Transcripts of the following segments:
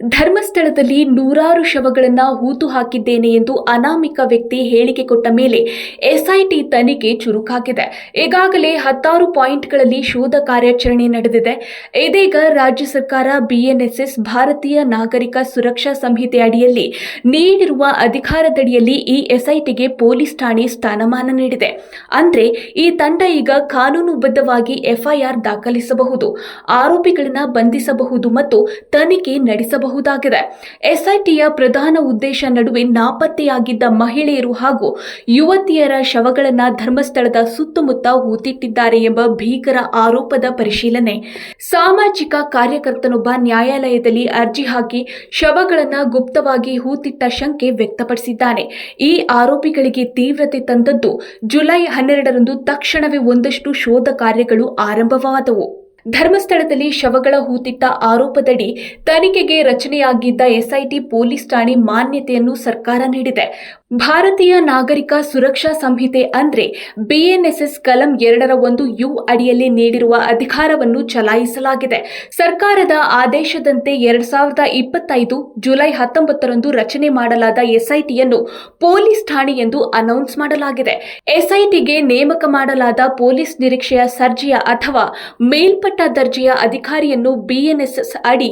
ಧರ್ಮಸ್ಥಳದಲ್ಲಿ ನೂರಾರು ಶವಗಳನ್ನ ಹೂತು ಹಾಕಿದ್ದೇನೆ ಎಂದು ಅನಾಮಿಕ ವ್ಯಕ್ತಿ ಹೇಳಿಕೆ ಕೊಟ್ಟ ಮೇಲೆ ಎಸ್ಐಟಿ ತನಿಖೆ ಚುರುಕಾಗಿದೆ. ಈಗಾಗಲೇ ಹತ್ತಾರು ಪಾಯಿಂಟ್ಗಳಲ್ಲಿ ಶೋಧ ಕಾರ್ಯಾಚರಣೆ ನಡೆದಿದೆ. ಇದೀಗ ರಾಜ್ಯ ಸರ್ಕಾರ ಬಿಎನ್ಎಸ್ಎಸ್ ಭಾರತೀಯ ನಾಗರಿಕ ಸುರಕ್ಷಾ ಸಂಹಿತೆ ಅಡಿಯಲ್ಲಿ ನೀಡಿರುವ ಅಧಿಕಾರದಡಿಯಲ್ಲಿ ಈ ಎಸ್ಐಟಿಗೆ ಪೊಲೀಸ್ ಠಾಣೆ ಸ್ಥಾನಮಾನ ನೀಡಿದೆ. ಅಂದ್ರೆ ಈ ತಂಡ ಈಗ ಕಾನೂನುಬದ್ಧವಾಗಿ ಎಫ್ಐಆರ್ ದಾಖಲಿಸಬಹುದು, ಆರೋಪಿಗಳನ್ನು ಬಂಧಿಸಬಹುದು ಮತ್ತು ತನಿಖೆ ನಡೆಸಬಹುದಾಗಿದೆ ಎಸ್ಐಟಿಯ ಪ್ರಧಾನ ಉದ್ದೇಶ ನಡುವೆ ನಾಪತ್ತೆಯಾಗಿದ್ದ ಮಹಿಳೆಯರು ಹಾಗೂ ಯುವತಿಯರ ಶವಗಳನ್ನು ಧರ್ಮಸ್ಥಳದ ಸುತ್ತಮುತ್ತ ಹೂತಿಟ್ಟಿದ್ದಾರೆ ಎಂಬ ಭೀಕರ ಆರೋಪದ ಪರಿಶೀಲನೆ. ಸಾಮಾಜಿಕ ಕಾರ್ಯಕರ್ತನೊಬ್ಬ ನ್ಯಾಯಾಲಯದಲ್ಲಿ ಅರ್ಜಿ ಹಾಕಿ ಶವಗಳನ್ನು ಗುಪ್ತವಾಗಿ ಹೂತಿಟ್ಟ ಶಂಕೆ ವ್ಯಕ್ತಪಡಿಸಿದ್ದಾನೆ. ಈ ಆರೋಪಿಗಳಿಗೆ ತೀವ್ರತೆ ತಂದದ್ದು ಜುಲೈ ಹನ್ನೆರಡರಂದು ತಕ್ಷಣವೇ ಒಂದಷ್ಟು ಶೋಧ ಕಾರ್ಯಗಳು ಆರಂಭವಾದವು. ಧರ್ಮಸ್ಥಳದಲ್ಲಿ ಶವಗಳ ಹೂತಿಟ್ಟ ಆರೋಪದಡಿ ತನಿಖೆಗೆ ರಚನೆಯಾಗಿದ್ದ ಎಸ್ಐಟಿ ಪೊಲೀಸ್ ಠಾಣೆ ಮಾನ್ಯತೆಯನ್ನು ಸರ್ಕಾರ ನೀಡಿದೆ. ಭಾರತೀಯ ನಾಗರಿಕ ಸುರಕ್ಷಾ ಸಂಹಿತೆ ಅಂದ್ರೆ ಬಿಎನ್ಎಸ್ಎಸ್ ಕಲಂ ಎರಡರ ಒಂದು ಯು ಅಡಿಯಲ್ಲಿ ನೀಡಿರುವ ಅಧಿಕಾರವನ್ನು ಚಲಾಯಿಸಲಾಗಿದೆ. ಸರ್ಕಾರದ ಆದೇಶದಂತೆ ಎರಡ್ ಸಾವಿರದ ಇಪ್ಪತ್ತೈದು ಜುಲೈ ಹತ್ತೊಂಬತ್ತರಂದು ರಚನೆ ಮಾಡಲಾದ ಎಸ್ಐಟಿಯನ್ನು ಪೊಲೀಸ್ ಠಾಣೆ ಎಂದು ಅನೌನ್ಸ್ ಮಾಡಲಾಗಿದೆ. ಎಸ್ಐಟಿಗೆ ನೇಮಕ ಮಾಡಲಾದ ಪೊಲೀಸ್ ನಿರೀಕ್ಷೆಯ ಸರ್ಜಿಯ ಅಥವಾ ಮೇಲ್ಪಟ್ಟ ದರ್ಜೆಯ ಅಧಿಕಾರಿಯನ್ನು ಬಿಎನ್ಎಸ್ಎಸ್ ಅಡಿ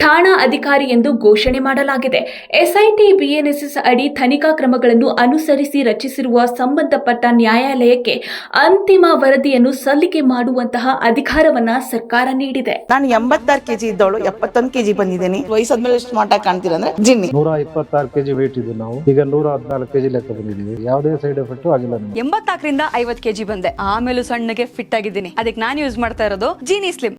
ಠಾಣಾ ಅಧಿಕಾರಿ ಎಂದು ಘೋಷಣೆ ಮಾಡಲಾಗಿದೆ. ಎಸ್ಐಟಿ ಬಿಎನ್ಎಸ್ಎಸ್ ಅಡಿ ತನಿಖಾ ಕ್ರಮಗಳನ್ನು ಅನುಸರಿಸಿ ರಚಿಸಿರುವ ಸಂಬಂಧಪಟ್ಟ ನ್ಯಾಯಾಲಯಕ್ಕೆ ಅಂತಿಮ ವರದಿಯನ್ನು ಸಲ್ಲಿಕೆ ಮಾಡುವಂತಹ ಅಧಿಕಾರವನ್ನ ಸರ್ಕಾರ ನೀಡಿದೆ. ನಾನು ಎಂಬತ್ತಾರು ಕೆಜಿ ಇದ್ದವಳು ಎಪ್ಪತ್ತೊಂದು ಕೆಜಿ ಬಂದಿದ್ದೀನಿ. ವಯಸ್ಸಾದ್ಮೇಲೆ ಸ್ಮಾರ್ಟ್ ಮಾಟ ಕಾಣ್ತೀರಾ ಅಂದ್ರೆ ಜಿನ್ನಿ. ನೂರ ಇಪ್ಪತ್ತಾರು ಕೆಜಿ ವೇಟ್ ಇದ್ದು ನಾವು. ಈಗ ನೂರ ಹದಿನಾಲ್ಕು ಕೆಜಿ ಲೆಕ್ಕ ಬಂದಿದ್ದೀವಿ. ಯಾವುದೇ ಸೈಡ್ ಎಫೆಕ್ಟ್ ಆಗಿಲ್ಲ ಎಂಬತ್ತಾಕರಿಂದ ಎಂಬತ್ನಾಲ್ಕರಿಂದ ಐವತ್ ಕೆಜಿ ಬಂದೆ. ಆಮೇಲೆ ಸಣ್ಣಗೆ ಫಿಟ್ ಆಗಿದ್ದೀನಿ. ಅದಕ್ಕೆ ನಾನು ಯೂಸ್ ಮಾಡ್ತಾ ಇರೋದು ಜೀನಿ ಸ್ಲಿಮ್